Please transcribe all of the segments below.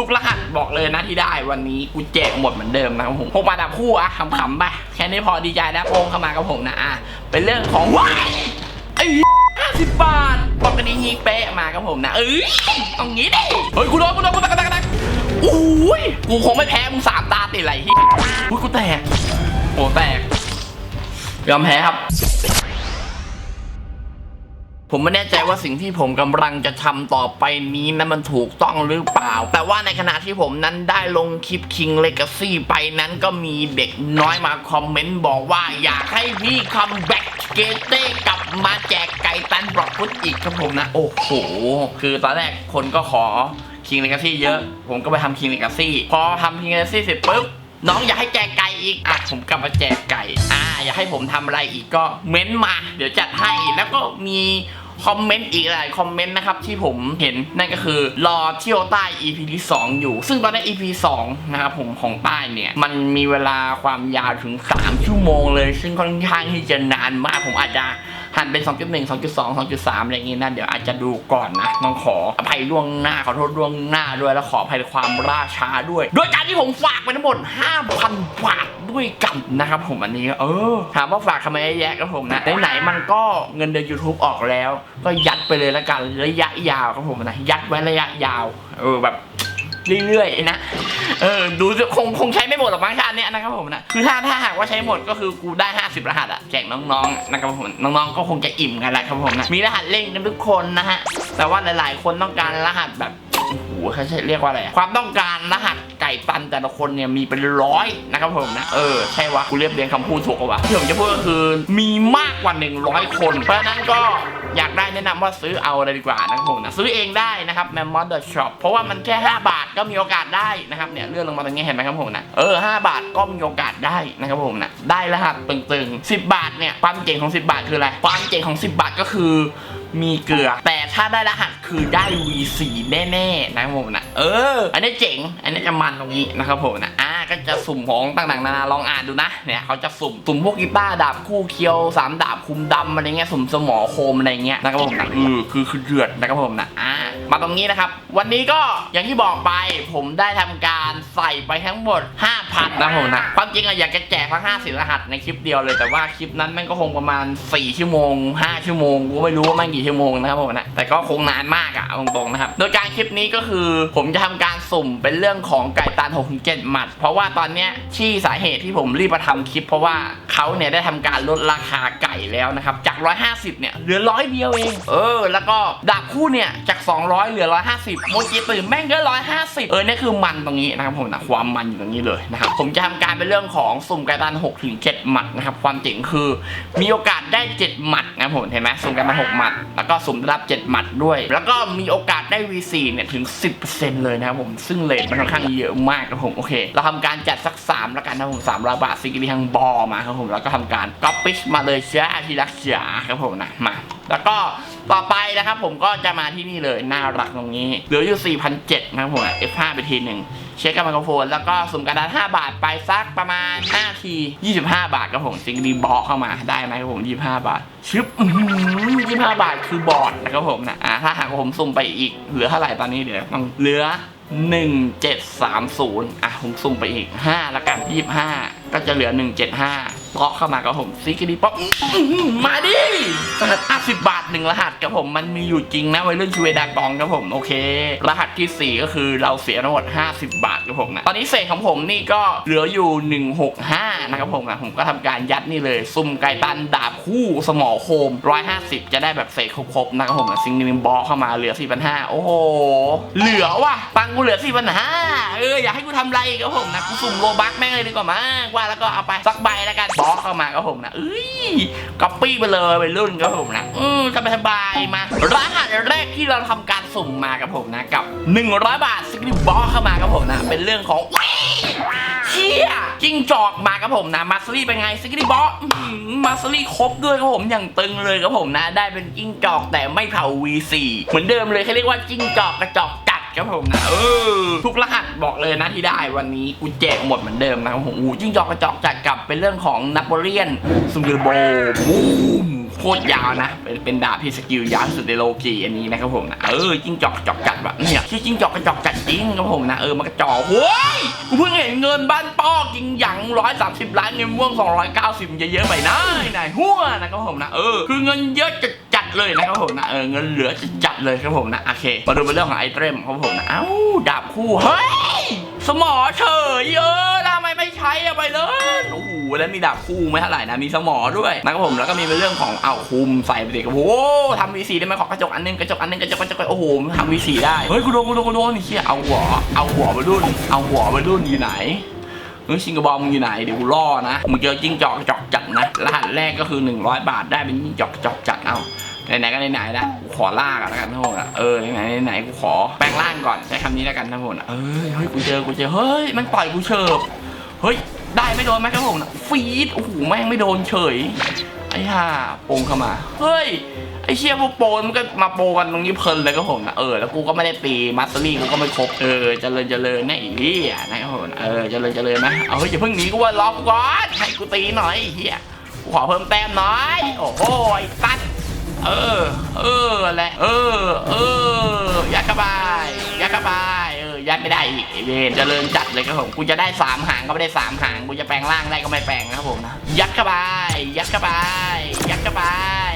ทุกรหัสบอกเลยนะที่ได้วันนี้กูแจกหมดเหมือนเดิมนะครับผมพกมาดับคู่อะขำๆไปแค่นี้พอดีใจแล้วโองเข้ามากับผมนะอะเป็นเรื่องของว้ายไอ้ห้าสิบบาทบอกกันนี้เป๊ะมากับผมนะเอ้ยตรงนี้ดิเฮ้ยกูโดนกูโดนกูตะกะตะกตะโอ้ยกูคงไม่แพ้มึงสามตาติดอะไรที่อุ้ยกูแตกโอ้แตกยอมแพ้ครับ ผมไม่แน่ใจว่าสิ่งที่ผมกำลังจะทำต่อไปนี้นั้นมันถูกต้องหรือเปล่า แต่ว่าในขณะที่ผมนั้นได้ลงคลิป King Legacy ไปนั้นก็มีเด็กน้อยมาคอมเมนต์บอกว่าอยากให้พี่คัมแบ็กเกเต้กลับมาแจกไก่ตันบล็อกฟุตอีกครับผมนะ โอ้โห คือตอนแรกคนก็ขอ King Legacy เยอะ ผมก็ไปทำ King Legacy พอทำ King Legacy เสร็จปุ๊บน้องอยากให้แจกไก่อีก อะ ผมกลับมาแจกไก่ อ่า อยากให้ผมทำอะไรอีกก็เม้นต์มา เดี๋ยวจัดให้ แล้วก็มี คอมเมนต์อีกหลายคอมเมนต์นะครับที่ผมเห็นนั่นก็คือรอเที่ยวใต้ EP ที่ 2 อยู่ ซึ่งตอนนี้ EP 2 นะครับผมของใต้เนี่ย มันมีเวลาความยาวถึง 3 ชั่วโมงเลย ซึ่งค่อนข้างที่จะนานมากผมอาจจะ หันเป็น 2.1 2.2 2.3 อะไรอย่างงี้นะ เดี๋ยวอาจจะดูก่อนนะ ต้องขออภัยล่วงหน้า ขอโทษล่วงหน้าด้วย แล้วขออภัยความล่าช้าด้วยด้วยการที่ผมฝากไปทั้งหมด 5,000 บาทด้วยกันนะครับผมอันนี้ เออ ถามว่าฝากทำไมแยะครับผมนะ ไหนๆมันก็เงินเดือน YouTube ออกแล้ว ก็ยัดไปเลยละกัน ระยะยาวครับผมนะ ยัดไว้ระยะยาว เออแบบ เรื่อยๆนะเออดูคงคงใช้ไม่หมดหรอกมั้งชาติเนี้ยนะครับผมนะคือถ้าถ้าหากว่าใช้หมดก็คือกูได้ 50 รหัสอะแจกน้องๆนะครับผมน้องๆก็คงจะอิ่มกันแหละครับผมนะมีรหัสเล่นกันทุกคนนะฮะแต่ว่าหลายๆ คนต้องการรหัสแบบโอ้โหเขาใช้เรียกว่าอะไรความต้องการรหัส ไก่ตันแต่ละคนเนี่ยมีเป็นร้อยนะครับผมนะเออใช่วะกูเรียบเรียงคำพูดถูกวะที่ผมจะพูดก็คือมีมากกว่า 100 คน เพราะฉะนั้นก็อยากได้แนะนำว่าซื้อเอาเลยดีกว่านะครับผมนะซื้อเองได้นะครับ m a m m o t the Shop เพราะว่ามันแค่ 5 บาทก็มีโอกาสได้นะครับเนี่ยเลื่อนลงมาตรงนี้เห็นไหมครับผมนะเออ5บาทก็มีโอกาสได้นะครับผมนะได้รหัสตึงๆ10 บาทเนี่ยความเจ๋งของ 10 บาทคืออะไรความเจ๋งของ 10 บาทก็คือ มีเกลือ แต่ถ้าได้รหัสคือได้ V4 แน่ๆนะผมนะเออ อันนี้เจ๋ง อันนี้จะมันตรงนี้นะครับผมนะอ่า ก็จะสุ่มของต่างๆนานาลองอ่านดูนะเนี่ยเขาจะสุ่มสุ่มพวกกีตาร์ดาบคู่เคียวสามดาบคุมดำอะไรเงี้ยสุ่มสมอโคมอะไรเงี้ยนะครับผมนะเออคือคือเดือดนะครับผมนะอ่ามาตรงนี้นะครับ วันนี้ก็อย่างที่บอกไปผมได้ทำการใส่ไปทั้งหมด 5,000นะครับผมนะความจริงอะอยากจะแจกทั้ง50รหัสในคลิปเดียวเลยแต่ว่าคลิปนั้นแม่งก็คงประมาณ 4 ชั่วโมง 5 ชั่วโมงกูไม่รู้ว่าแม่งกี่ชั่วโมงนะครับผมนะแต่ก็คงนานมากอะเอาตรงๆนะครับโดยการคลิปนี้ก็คือผมจะทำการสุ่มเป็นเรื่องของไก่ตัน6 7หมัดเพราะว่าตอนเนี้ยที่สาเหตุที่ผมรีบมาทำคลิป เพราะว่าเขาเนี่ยได้ทำการลดราคาไก่แล้วนะครับ จาก 150 เนี่ยเหลือร้อยเดียวเอง เออ แล้วก็ดาบคู่เนี่ยจาก 200 เหลือ 150โมจิตื่นแม่งก็150 เออนี่คือมันตรงนี้นะครับผมนะความมันอยู่ตรงนี้เลยนะครับผมจะทำการเป็นเรื่องของสุ่มไก่ตัน6ถึง7หมัดนะครับความเจ๋งคือมีโอกาสได้ 7 หมัดนะครับผมเห็นไหมสุ่มกันมา6หมัด แล้วก็สุ่มได้รับ 7 หมัดด้วย แล้วก็มีโอกาสได้ V4 เนี่ยถึง 10%เลยนะครับผมซึ่งเลทมันค่อนข้างเยอะมากครับผมโอเคเราทำการจัดสัก3แล้วกันนะผม300บาทซิกิรีทางบอมาครับผมแล้วก็ทำการก๊อปปี้มาเลยจ้าที่รักจ๋าครับผมนะมา แล้วก็ต่อไปนะครับผมก็จะมาที่นี่เลยน่ารักตรงนี้เหลืออยู่4,700นะครับผม F5 ไปทีหนึ่งเช็คกับไมโครโฟน แล้วก็สุ่มกระดาษ5บาทไปสักประมาณ5ที 25 บาทครับผมซิงดีบอเข้ามาได้ไหมครับผม 25 บาท ชึบอื้อหือ25 บาทคือบอดนะครับผมนะอ่าถ้าหากผมสุ่มไปอีกเหลือเท่าไหร่ตอนนี้เดี๋ยวต้องเหลือ 1730 อะผมสุ่มไปอีก5แล้วกัน 25 ก็จะเหลือ 175เลาะเข้ามากับผมซิกดีป๊อปมาดิรหัส50 บาทหนึ่งรหัสกับผมมันมีอยู่จริงนะไวัยรุ่นชูเวดากองครับผมโอเค รหัสที่ 4 ก็คือเราเสียทั้งหมด 50 บาทครับผมนะตอนนี้เศษของผมนี่ก็เหลืออยู่ 165 นะครับผมนะผมก็ทำการยัดนี่เลยซุ่มไก่ตันดาบคู่สมอโคม 150 จะได้แบบเศษครบๆนะครับผมนะซิงนิมบอเข้ามาเหลือ4,500โอ้โหเหลือว่ะตังกูเหลือ4,500เอออยากให้กูทำไรครับผมนะกูสุ่มโลบักแม่งเลยดีกว่ามากว่าแล้วก็เอาไปสักใบแล้วกันบอเข้ามาครับผมนะเอ้ยก๊อปปี้ไปเลยไปรุ่นครับผมนะอืมสบายสบายมารหัสแรกที่เราทำการสุ่มมากับผมนะกับ 100 บาทสกิลบอเข้ามาครับผมนะ เป็นเรื่องของเชี่ยจิ้งจอกมาครับผมนะมาสลี่เป็นไงสกิลบอมาสลี่ครบด้วยครับผมอย่างตึงเลยครับผมนะ ได้เป็นจิ้งจอกแต่ไม่เผา V4 เหมือนเดิมเลยเขาเรียกว่าจิ้งจอกกระจอก ครับผมนะเออทุกรหัสบอกเลยนะที่ได้วันนี้กูแจกหมดเหมือนเดิมนะครับผมโอ้โหจิ้งจอกกระจอกจัดกับเป็นเรื่องของนโปเลียนซุมเกอร์โบบูมโคตรยาวนะ เป็นเป็นดาบที่สกิลยาวสุดในโลกีอันนี้นะครับผมนะเออจิ้งจอกจอกจัดแบบเนี่ยชื่อจิ้งจอกกระจอกจัดจริงครับผมนะเออมันกระจอกโว้ยกูเพิ่งเห็นเงินบ้านป้อกิงหยังร้อยสามสิบล้านเงินม่วงสองร้อยเก้าสิบเยอะๆไปนะนายหัวนะครับผมนะเออคือเงินเยอะจัด เลยนะครับผมนะเออเงินเหลือจัดจัดเลยครับผมนะโอเคมาดูเป็นเรื่องของไอเทมครับผมนะเอ้าดาบคู่เฮ้ยสมอเฉยเออทำไมไม่ใช้อะไปเลยโอ้โหแล้วมีดาบคู่ไม่เท่าไหร่นะมีสมอด้วยนะครับผมแล้วก็มีเป็นเรื่องของเอาคุมใส่ไปเด็กโอ้โหทำวีสีได้ไหมขอกระจกอันนึงกระจกอันนึงกระจกกระจกโอ้โหทำวีสีได้เฮ้ยกูโดนกูโดนกูโดนนี่เชี่ยเอาหัวเอาหัวไปรุ่น เอาหัวไปรุ่นอยู่ไหนเฮ้ยชิงกระบอมมึงอยู่ไหนเดี๋ยวกูล่อนะมึงเจอจิ้งจอกกระจอกจัดนะรหัสแรกก็คือ 100 บาทได้เป็นจิ้งจอกจอกจัดเอา ไหนๆก็ไหนๆละกูขอล่ากันแล้วกันทั้งหมดอะเออไหนๆไหนๆกูขอแปลงร่างก่อนใช้คำนี้แล้วกันทั้งหมดอะเอ้ยเฮ้ยกูเจอกูเจอเฮ้ยมันปล่อยกูเฉิบเฮ้ยได้ไม่โดนไหมครับผมนะฟีดโอ้โหแม่งไม่โดนเฉยไอ้ห่าโปงเข้ามาเฮ้ยไอ้เชี่ยพวกโปรมันก็มาโปรกันตรงนี้เพลินเลยก็ผมนะเออแล้วกูก็ไม่ได้ตีมาสเตอรี่กูก็ไม่ครบเออเจริญเจริญนะไอ้เหี้ยนะครับผมเออเจริญเจริญนะเอาเฮ้ยอย่าเพิ่งหนีกูว่าล็อกก่อนให้กูตีหน่อยไอ้เหี้ยกูขอเพิ่มแต้มหน่อยโอ้โหไอ้ตัด เออ เออแหละ เออ เออ ยัดเข้าไปยัดเข้าไปเออ ยัดไม่ได้อีกไอ้เวนเจริญจัดเลยครับผม กูจะได้สามหางก็ไม่ได้สามหาง กูจะแปลงร่างได้ก็ไม่แปลงนะครับผมนะ ยัดเข้าไปยัดเข้าไปยัดเข้าไป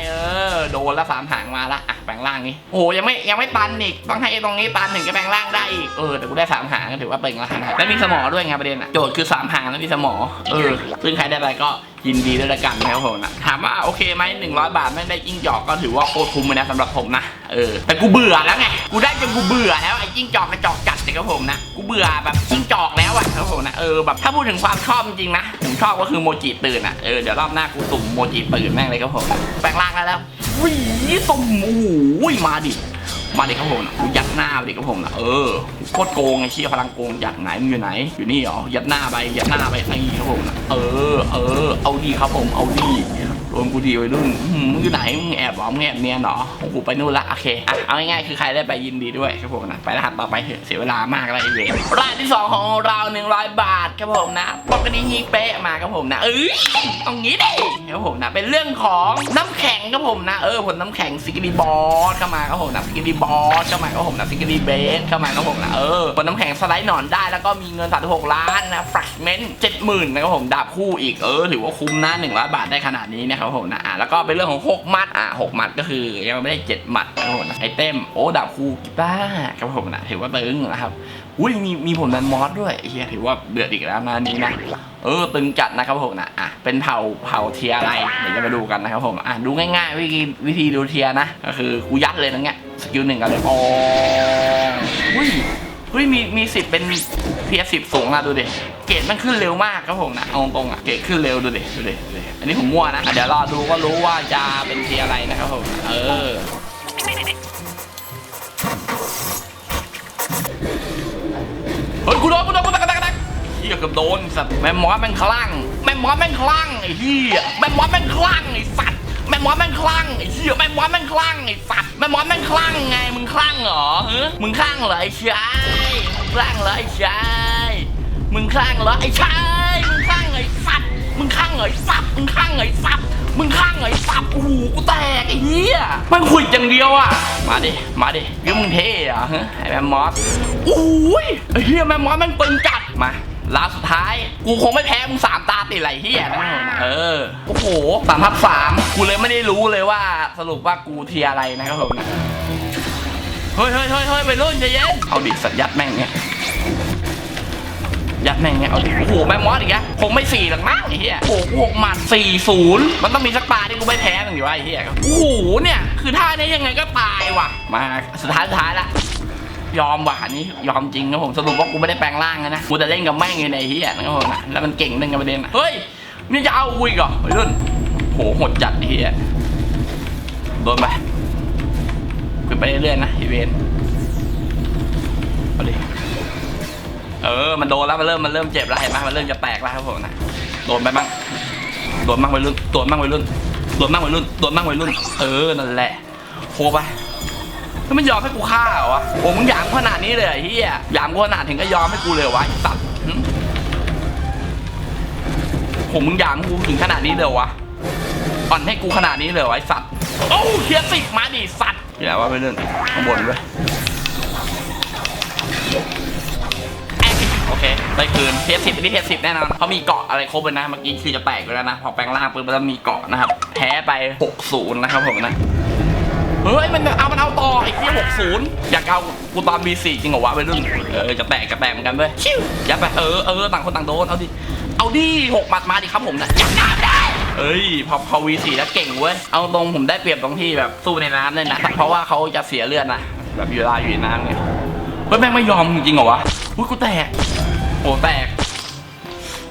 เออ โดนแล้วสามหางมาละอะแปลงร่างนี้ โอ้โหยังไม่ยังไม่ตันอีก ต้องให้ตรงนี้ตันถึงจะแปลงร่างได้อีก เออ แต่กูได้สามหางก็ถือว่าเป็นแล้วนะแล้วมีสมอด้วยไงประเด็นอะโจทย์คือสามหางแล้วมีสมอ เออ ซึ่งใครได้ไปก็ ยินดีด้วยละกันนะครับผมนะถามว่าโอเคไหมหนึ่งร้อยบาทไม่งได้จิ้งจอกก็ถือว่าโคตรคุ้มเลยนะสำหรับผมนะเออแต่กูเบื่อแล้วไงกูได้จนกูเบื่อแล้วไอ้จิ้งจอกกระจอกจัดเนี่ยครับผมนะกูเบื่อแบบจิ้งจอกแล้วอะครับผมนะเออแบบถ้าพูดถึงความชอบจริงๆนะผมชอบก็คือโมจิตื่นอะเออเดี๋ยวรอบหน้ากูสุ่มโมจิตื่นแม่งเลยครับผมแปลงร่างได้แล้ววิ่งสุ่มโอ้โหมาดิ มาดิครับผมนะยัดหน้าไปดิครับผมนะเออโคตรโกงไอ้เชี่ยพลังโกงยัดไหนมึงอยู่ไหน อยู่นี่เหรอยัดหน้าไปยัดหน้าไปนี่ครับผมนะเออเออเอาดีครับผมเอาดี นกูดีไว้รุ่นมึงอยู่ไหนมึงแอบหรอมึงแอบเนียนเหรอโอ้โหไปนู่นละโอเคอะเอาง่ายๆคือใครได้ไปยินดีด้วยครับผมนะไปรหัสต่อไปเถอะเสียเวลามากแล้วไอ้เวรรหัสที่สองของเรา100 บาทครับผมนะปกตินี้เป๊ะมาครับผมนะเอ้ยตรงนี้ดิครับผมนะเป็นเรื่องของน้ำแข็งครับผมนะเออผลน้ำแข็งซิกดีบอสเข้ามาครับผมนะซิกดีบอสเข้ามาครับผมนะซิกดีเบสเข้ามาครับผมนะเออผลน้ำแข็งสไลด์หนอนได้แล้วก็มีเงิน36ล้านนะแฟรัชเมนต์70,000นะครับผมดาบคู่อีกเออถือว่าคุ้มนะ100 บาทได้ขนาดนี้นะครับผมนะอะแล้วก็เป็นเรื่องของ 6 มัดอะ6มัดก็คือยังไม่ได้7มัดนะครับผมนะไอเต็มโอ้ดาบคูกีตาร์ครับผมนะถือว่าตึงนะครับอุ้ยมีมีผลนันมอสด้วยเฮียถือว่าเดือดอีกแล้วนะอันนี้นะเออตึงจัดนะครับผมนะอะเป็นเผ่าเผ่าเทียอะไรเดี๋ยวจะมาดูกันนะครับผมอะดูง่ายๆวิธีวิธีดูเทียนะ ก็คือกูยัดเลยนะเงี้ยสกิลหนึ่งกันเลยอ๋ออุ้ยเฮ้ยมีมีสิทธิ์เป็นเทียสิบสูงนะดูดิเกรดมันขึ้นเร็วมากครับผมนะเอาตรงๆอะเกรดขึ้นเร็วดูดิดูดิดูดิอันนี้ผมมั่วนะอะเดี๋ยวรอดูก็รู้ว่าจะเป็นเทียอะไรนะครับผมเออเฮ้ยกูโดนกูโดนกูตะกะตะกะตะเฮียเกือบโดนสัตว์แม่มอสแม่งคลั่งแม่มอสแม่งคลั่งไอ้เฮียแม่มอสแม่งคลั่งไอ้สัตว์แม่มอสแม่งคลั่งไอ้เฮียแม่มอสแม่งคลั่งไอ้สัตว์แม่มอสแม่งคลั่งไงมึงคลั่งเหรอฮะมึงคลั่งเหรอไอ้ชาย คลั่งเหรอไอ้ชายมึงคลั่งเหรอไอ้ชายมึงคลั่งไอ้สัตว์มึงคลั่งไอ้สัตว์มึงคลั่งไอ้สัตว์มึงคลั่งไอ้สัตว์โอ้โหกูแตกไอ้เฮียมันขุดอย่างเดียวอะมาดิมาดิเดี๋ยวมึงเท่เหรอฮะไอ้แม่มอสโอ้ยไอ้เฮียแม่มอสแม่งตึงจัดมาลาสุดท้าย กูคงไม่แพ้มึงสามตาติดไหลเฮียนะเออ โอ้โหสามทับสามกูเลยไม่ได้รู้เลยว่าสรุปว่ากูเทียอะไรนะครับผมนะ เฮ้ยเฮ้ยเฮ้ยเฮ้ยไปรุ่นใจเย็นเอาดิสัตว์ยัดแม่งเนี่ยยัดแม่งเนี่ยเอาดิโอ้โหแม่มอสอีกแล้วคงไม่สี่หรอกมั้งไอ้เหี้ยโอ้โหกูหกหมัดสี่ศูนย์มันต้องมีสักตาที่กูไม่แพ้มึงอยู่วะไอ้เหี้ยโอ้โหเนี่ยคือท่านี้ยังไงก็ตายว่ะ มาสุดท้ายสุดท้ายละยอมว่ะอันนี้ยอมจริงนะผมสรุปว่ากูไม่ได้แปลงร่างนะนะกูจะเล่นกับแม่งอยู่ในเฮียนะครับผมนะแล้วมันเก่งหนึ่งกับประเด็นอะเฮ้ยนี่จะเอากูอีกเหรอไอ้รุ่นโหโหดจัดไอ้เฮียโดนไปขึ้น ไปเรื่อยๆนะไอเวนเอาดิเออ มันโดนแล้วมันเริ่มมันเริ่มเจ็บแล้วเห็นไหมมันเริ่มจะแตกแล้วครับผมนะโดนไปบ้างโดนบ้างไปรุ่นโดนบ้างไปรุ่นโดนบ้างไปรุ่นโดนบ้างไปรุ่น เออนั่นแหละโคไปแล้วมันยอมให้กูฆ่าเหรอวะโอ้มึงหยามขนาดนี้เลยเฮียหยามกูขนาดถึงก็ยอมให้กูเลยวะไอสัตว์ผมมึงหยามกูถึงขนาดนี้เลยวะอ่อนให้กูขนาดนี้เลยวะไอ้สัตว์โอ้เฮียสิมาดิสัตว์ อย่าว่าไปเรื่องข้างบนเว้ยโอเค ได้คืนเทสสิบนี่เทสสิบแน่นอนเขามีเกาะอะไรครบเลยนะ เมื่อกี้คือจะแตกไปแล้วนะ พอแปลงร่างปุ๊บมันจะมีเกาะนะครับ แพ้ไป 6-0 นะครับผมนะ เฮ้ย มันเอา มันเอาต่อไอ้ที่หกศูนย์อยากเอากูตอน B4 จริงเหรอวะไปรุ่นเออ จะแตกจะแตกเหมือนกันเว้ยชิวยัดไป เออ เออ ต่างคนต่างโดน เอาดิ เอาดิหกหมัดมาดิครับผมนะยัดน้ำได้ เอ้ยพอพอ V4 แล้วเก่งเว้ย เอาตรงผมได้เปรียบตรงที่แบบสู้ในน้ำเลยนะ เพราะว่าเขาจะเสียเลือดนะ แบบอยู่ลาอยู่ในน้ำเนี่ยเฮ้ยแม่งไม่ยอมจริงเหรอวะอุ้ยกูแตกโอ้แตก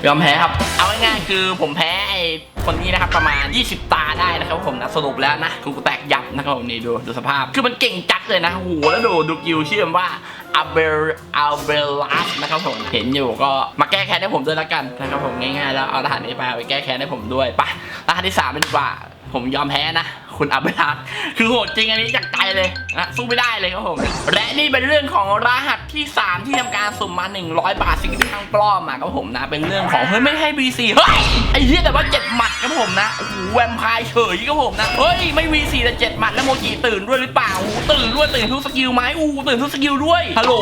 ยอมแพ้ครับ เอาง่ายๆคือผมแพ้ไอ้ คนนี้นะครับประมาณ 20 ตาได้นะครับผมนะสรุปแล้วนะกูแตกยับนะครับผมนี่ดูดูสภาพ คือมันเก่งจัดเลยนะโหแล้วดูดูกิวเชื่อมว่าอัลเบลอัลเบลัสนะครับผมเห็นอยู่ก็มาแก้แค้นให้ผมด้วยละกันนะครับผมง่ายๆแล้วเอารหัสนี้ไปเอาไปแก้แค้นให้ผมด้วยไปรหัสที่สามเป็นกว่าผมยอมแพ้นะคุณอัลเบลัสคือโหดจริงอันนี้จากใจเลยนะสู้ไม่ได้เลยครับผมและนี่เป็นเรื่องของรหัสที่ 3 ที่ทำการสุ่มมา 100 บาทสิ่งที่ทางปลอมมาครับผมนะเป็นเรื่องของเฮ้ยไม่ให้ VC เฮ้ยไอ้เหี้ยแต่ว่า7หมัด ครับผมนะโอ้โหแวมไพร์เฉยครับผมนะเฮ้ยไม่ VC แต่7หมัดแล้วโมจิตื่นด้วยหรือเปล่าโอ้ตื่นด้วยตื่นทุกสกิลไหมอู้ตื่นทุกสกิลด้วยฮัลโหล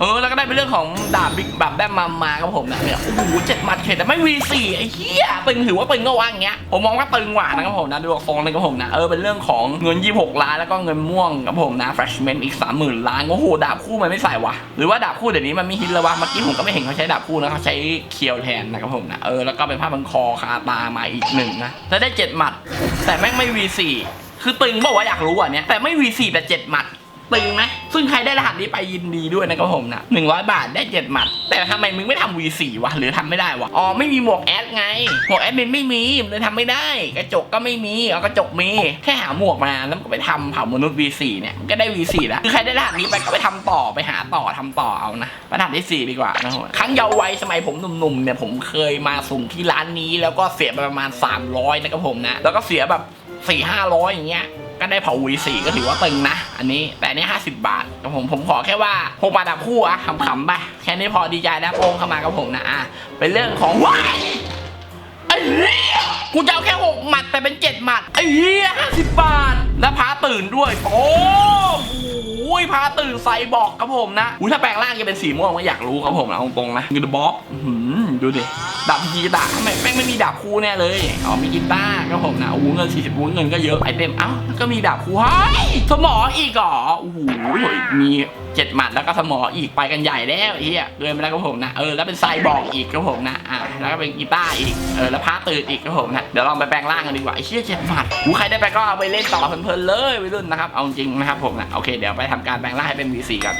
เออแล้วก็ได้เป็นเรื่องของดาบบิ๊กแบบแบมมามาครับผมนะเนี่ยโอ้โหเจ็ดหมัดเฉยแต่ไม่ VC ไอ้เหี้ยตึงถือว่าตึงก็ว่าอย่างเงี้ยผมมองว่าตึงกว่านะครับผมนะดูทรงเลยครับผมนะเออเป็นเรื่องของเงิน 26 ล้านแล้วก็เงินม่วงครับผมนะ freshman อีก 30,000 ล้านโอ้โหดาบคู่มันไม่ใส่วะหรือว่าดาบคู่เดี๋ยวนี้มันไมีฮิตแล้ววะเมื่อกี้ผมก็ไม่เห็นเขาใช้ดาบคู่นะเขาใช้เคียวแทนนะครับผมนะเออแล้วก็เป็นผ้าพันคอคาตามาอีกหนึ่งนะแล้วได้เจ็ดหมัด แต่แม่งไม่ V4 คือตึงบอกว่าอยากรู้อะเนี่ยแต่ไม่ V4 แต่เจ็ดหมัด ตึงไหมซึ่งใครได้รหัสนี้ไปยินดีด้วยนะครับผมนะ100บาทได้7หมัด แต่ทำไมมึงไม่ทำ V4 วะหรือทำไม่ได้วะอ๋อไม่มีหมวกแอดไงหมวกแอดมินไม่มีเลยทำไม่ได้ กระจกก็ไม่มีเอากระจกมีแค่หาหมวกมาแล้วก็ไปทำเผ่ามนุษย์ V4 เนี่ยก็ได้ V4 แล้วคือใครได้รหัสนี้ไปก็ไปทำต่อไปหาต่อทำต่อเอานะปรหัสที่4ดีกว่านะครับผมครั้งเยาว์วัยสมัยผมหนุ่มๆเนี่ยผมเคยมาสุ่มที่ร้านนี้แล้วก็เสียไปประมาณ 300นะครับผมนะแล้วก็เสียแบบสี่ห้าร้อยอย่างเงี้ย ก็ได้เผาวีสี่ก็ถือว่าตึงนะ อันนี้แต่อันนี้ห้าสิบบาทกับผมผมขอแค่ว่าพกมาดับคู่อะขำๆไปแค่นี้พอดีใจแล้วโป้งเข้ามากับผมนะอะเป็นเรื่องของว้ายไอ้เหี้ยกูจะเอาแค่หกหมัดแต่เป็นเจ็ดหมัดไอ้เหี้ยห้าสิบบาทแล้วพาตื่นด้วยโอ้โหพาตื่นใส่บอกครับผมนะอุ้ยถ้าแปลงร่างจะเป็นสีม่วงก็อยากรู้ครับผมนะตรงๆนะยูดบ๊อบ ดูดิดาบกีตาร์ทำไมแม่งไม่มีดาบคู่แน่เลยอ๋อมีกีตาร์ครับผมนะโอ้เงิน40วุ้นเงินก็เยอะไอเต็มเอ้าวก็มีดาบคู่เฮ้ยสมออีกเหรอโอ้โหมีเจ็ดหมัดแล้วก็สมออีกไปกันใหญ่แล้วเหี้ยเกินไปแล้วครับผมนะเออแล้วเป็นไซบอร์กอีกครับผมนะอะแล้วก็เป็นกีตาร์อีกเออแล้วพาตื่นอีกครับผมนะเดี๋ยวลองไปแปลงร่างกันดีกว่าไอ้เชี่ยเจ็ดหมัดหูใครได้ไปก็เอาไปเล่นต่อเพลินๆเลยวัยรุ่นนะครับเอาจริงนะครับผมนะโอเคเดี๋ยวไปทำการแปลงร่างให้เป็น V4 กัน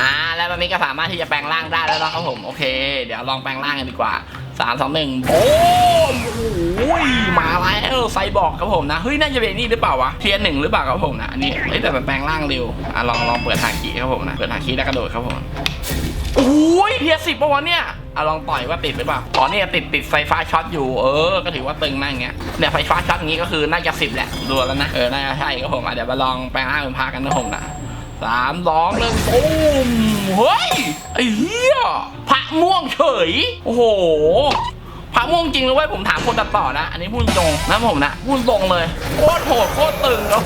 อ่าแล้วมันนี้ก็สามารถที่จะแปลงร่างได้แล้วนะครับผมโอเค เดี๋ยวลองแปลงร่างกันดีกว่าสามสองหนึ่งโอ้มโอ้ยมาแล้วไซบอร์กครับผมนะเฮ้ยน่าจะเป็นนี่หรือเปล่าวะเทียนหนึ่งหรือเปล่าครับผมนะอันนี้เอ้ยแต่มันแปลงร่างเร็วอะลองลองเปิดฮาคิครับผมนะเปิดฮาคิแล้วกระโดดครับผมโอ้ยเทียสิบปะวะเนี่ยอะลองต่อยว่าติดหรือเปล่าอ๋อเนี่ยติดติดไฟฟ้าช็อตอยู่เออ ก็ถือว่าตึงนะอย่างเงี้ยเนี่ยไฟฟ้าช็อตอย่างงี้ก็คือน่าจะสิบแหละดูแล้วนะเออน่าจะใช่ครับผมอะเดี๋ยวมาลองแปลงร่างเป็นพากันนะผมนะ สามสองหนึ่งตูมเฮ้ยไอ้เหี้ยพระม่วงเฉย โอ้โหพระม่วงจริงเลยเว้ยผมถามคนตัดต่อนะ อันนี้พูดตรงนะผมนะพูดตรงเลยโคตรโหดโคตรตึงแล้ว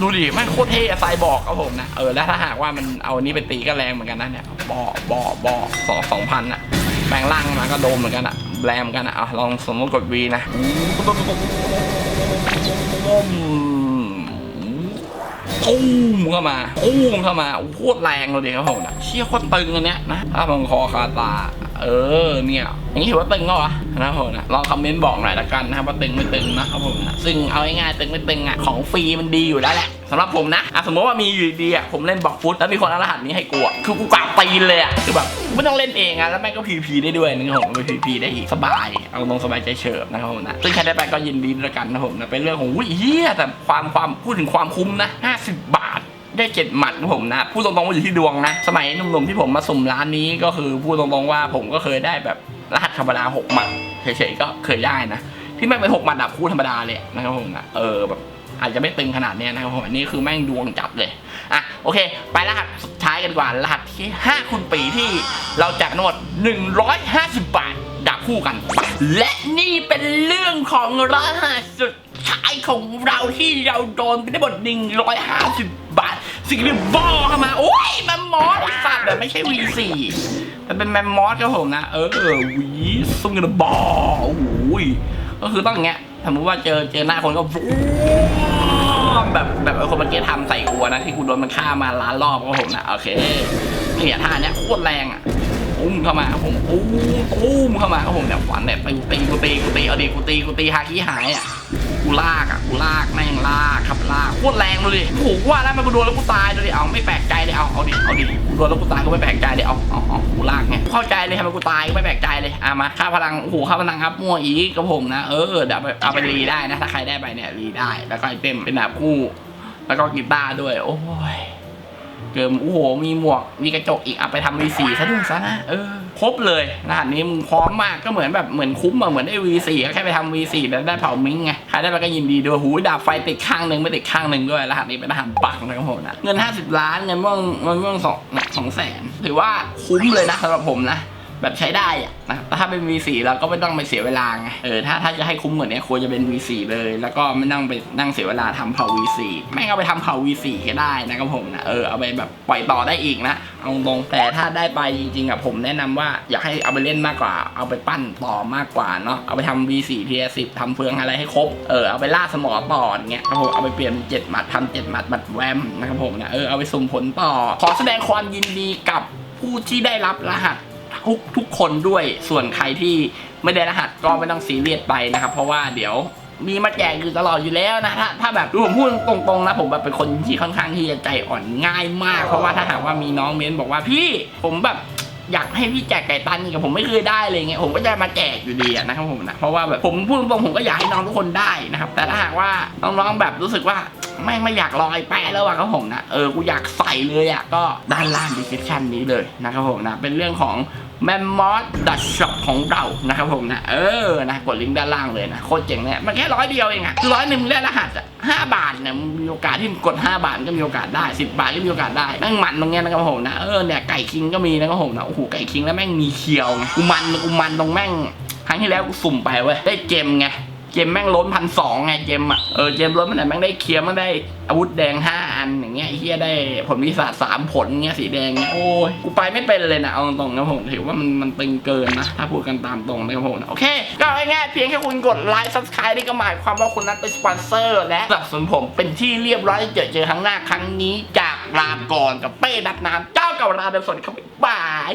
ดูดิแม่งโคตรเท่ไซบอกครับผมนะเออแล้วถ้าหากว่ามันเอาอันนี้ไปตีก็แรงเหมือนกันนะเนี่ยบอบอบอสองสองพันอะแปลงร่างมาก็โดมเหมือนกันอะแรงเหมือนกันอะอะลองสมมติกดวีนะ ตู้มเข้ามาตู้มเข้ามาโอ้โคตรแรงเลยเด็กครับผมนะเชี่ยโคตรตึงอันเนี้ยนะถ้ามังคอคาตา เออเนี่ยอย่างนี้ถือว่าตึงก็วะนะครับผมนะลองคอมเมนต์บอกหน่อยละกันนะครับว่าตึงไม่ตึงนะครับผมนะซึ่งเอาง่ายๆตึงไม่ตึงอะของฟรีมันดีอยู่แล้วแหละสำหรับผมนะอะสมมติว่ามีอยู่ดีอะผมเล่นบอกฟุตแล้วมีคนเอารหัสนี้ให้กูอะคือกูกาตีนเลยอะคือแบบกูไม่ต้องเล่นเองอะแล้วแม่งก็พีพีได้ด้วยนะครับผมไปพีพีได้อีกสบายเอาตรงสบายใจเฉิบนะครับผมนะซึ่งใครได้ไปก็ยินดีด้วยกันนะผมนะเป็นเรื่องของอุ้ยเฮียแต่ความความพูดถึงความคุ้มนะ50 บาท ได้เจ็ดหมัดนะผมนะพูดตรงๆว่าอยู่ที่ดวงนะ สมัยหนุ่มๆที่ผมมาสุ่มร้านนี้ก็คือพูดตรงๆว่าผมก็เคยได้แบบรหัสธรรมดาหกหมัดเฉยๆก็เคยได้นะที่ที่แม่งเป็นหกหมัดดาบคู่ธรรมดาเลยนะครับผมนะเออแบบอาจจะไม่ตึงขนาดนี้นะครับผมอันนี้คือแม่งดวงจับเลยอะโอเค ไปรหัสสุดท้ายกันกว่ารหัสที่5คุณปีที่เราแจกทั้งหมด150 บาทดาบคู่กัน และนี่เป็นเรื่องของรหัสสุด ของเราที่เราโดนไปได้หมด150 บาท สิ่งที่บอเข้ามา โอ้ยแมมมอสไอ้สัตว์แบบไม่ใช่ V4 มันเป็นแมมมอสครับผมนะ เออวีซุ่มกันบอโอ้ยก็คือต้องอย่างเงี้ยสมมติว่าเจอเจอหน้าคนก็วูแบบแบบไอ้คนเมื่อกี้ทำใส่กูนะที่กูโดนมันฆ่ามาล้านรอบก็ผมนะโอเคเนี่ยท่าเนี้ยโคตรแรงอะ อุ้มเข้ามาครับผมอุ้มอุ้มเข้ามาครับผมเนี่ยฝันเนี่ยตีตีกูตีกูตีเอาดิกูตีกูตีฮาคิหายอะกูลากอะกูลากแม่งลากครับลากโคตรแรงเลยโอ้โหกูว่าแล้วมันกูโดนแล้วกูตายเลยเอาไม่แปลกใจเลยเอาเอาดิเอาดิกูโดนแล้วกูตายก็ไม่แปลกใจเลยเอาเอาเอากูลากไงเข้าใจเลยทำไมกูตายก็ไม่แปลกใจเลยอะมาค่าพลังโอ้โหค่าพลังครับมั่วอีกกับผมนะเออเดี๋ยวเอาไปรีได้นะถ้าใครได้ไปเนี่ยรีได้แล้วก็ไอเต็มเป็นแบบคู่ แล้วก็กีตาร์ด้วยโอ้ย เกิมโอ้โหมีหมวกมีกระจกอีกเอาไปทำ V4 ซะด้วยซะนะเออครบเลยรหัสนี้มึงพร้อมมากก็เหมือนแบบเหมือนคุ้มอะเหมือนได้ V4 ก็แค่ไปทำ V4 แล้วได้เผามิงไงใครได้ไปก็ยินดีด้วยหูดาบไฟติดข้างหนึ่งไม่ติดข้างหนึ่งด้วยรหัสนี้เป็นรหัสปังนะครับผมนะเงิน 50 ล้านเงินม่วงเงินม่วงสองสองแสนถือว่าคุ้มเลยนะสำหรับผมนะ แบบใช้ได้อะนะแต่ถ้าเป็น V4 เราก็ไม่ต้องไปเสียเวลาไงเออถ้าถ้าจะให้คุ้มเหมือนเนี้ยควรจะเป็น V4 เลย แล้วก็ไม่นั่งไปนั่งเสียเวลาทำเผา V4 แม่งเอาไปทำเผา V4 ก็ได้นะครับผมนะเออเอาไปแบบปล่อยต่อได้อีกนะเอาตรงๆแต่ถ้าได้ไปจริงๆอะผมแนะนำว่าอยากให้เอาไปเล่นมากกว่า เอาไปปั้นต่อมากกว่าเนาะเอาไปทำ V4 ทีละสิบทำเฟืองอะไรให้ครบเออเอาไปล่าสมอต่อเงี้ยครับผมเอาไปเปลี่ยนเป็นเจ็ดหมัดทำเจ็ดหมัดหมัดแวมนะครับผมนะเออเอาไปสุ่มผลต่อ ขอแสดงความยินดีกับผู้ที่ได้รับรหัส ทุกทุกคนด้วยส่วนใครที่ไม่ได้รหัสก็ไม่ต้องซีเรียสไปนะครับ เพราะว่าเดี๋ยวมีมาแจกอยู่ตลอดอยู่แล้วนะถ้าถ้าแบบผมพูดตรงๆนะผมแบบเป็นคนที่ค่อนข้างที่จะใจอ่อนง่ายมาก เพราะว่าถ้าหากว่ามีน้องเม้นบอกว่าพี่ผมแบบ อยากให้พี่แจกไก่ตันนี่กับผมไม่เคยได้เลยไงผมก็จะมาแจกอยู่ดีนะครับผมนะเพราะว่าแบบผมพูดตรงผมก็อยากให้น้องทุกคนได้นะครับ แต่ถ้าหากว่าน้องๆแบบรู้สึกว่าไม่ไม่อยากรอไอ้แปะแล้วอะครับผมนะเออกูอยากใส่เลยอะก็ด้านล่าง description นี้เลยนะครับผมนะเป็นเรื่องของแมมมอสดัชช็อปของเรานะครับผมนะเออนะกดลิงก์ด้านล่างเลยนะโคตรเจ๋งเนี่ยมันแค่ร้อยเดียวเองอะร้อยหนึ่งมึงได้รหัสอะ ห้าบาทเนี่ยมีโอกาสที่มึงกดห้าบาทมันก็มีโอกาสได้สิบบาทก็มีโอกาสได้แม่งมันตรงเนี้ยนะครับผมนะเออเนี่ยไก่คิงก็มีนะครับผมนะโอ้โหไก่คิงแล้วแม่งมีเคียวไงกูมันกูมันตรงแม่งครั้งที่แล้วกูสุ่มไปเว้ยได้เจมไง เจมแม่งล้นพันสองไงเจมอะเออเจมล้นมันไหนแม่งได้เคลียร์มันได้อาวุธแดงห้าอันอย่างเงี้ยเฮียได้ผลวิสาสามผลเงี้ยสีแดงเงี้ยโอ้ยกูไปไม่เป็นเลยนะเอาตรงๆนะผมถือว่ามันมันตึงเกินนะ ถ้าพูดกันตามตรงนะครับผมโอเค ก็ง่ายๆเพียงแค่คุณกดไลค์ซับสไครต์นี่ก็หมายความว่าคุณนั้นเป็นสปอนเซอร์และสนับสนุนผมเป็นที่เรียบร้อยเจอเจอครั้งหน้าครั้งนี้จากลาก่อนกับเป้ดับน้ำเจ้าเก่าลาเดินสวัสดีครับบ๊ายบาย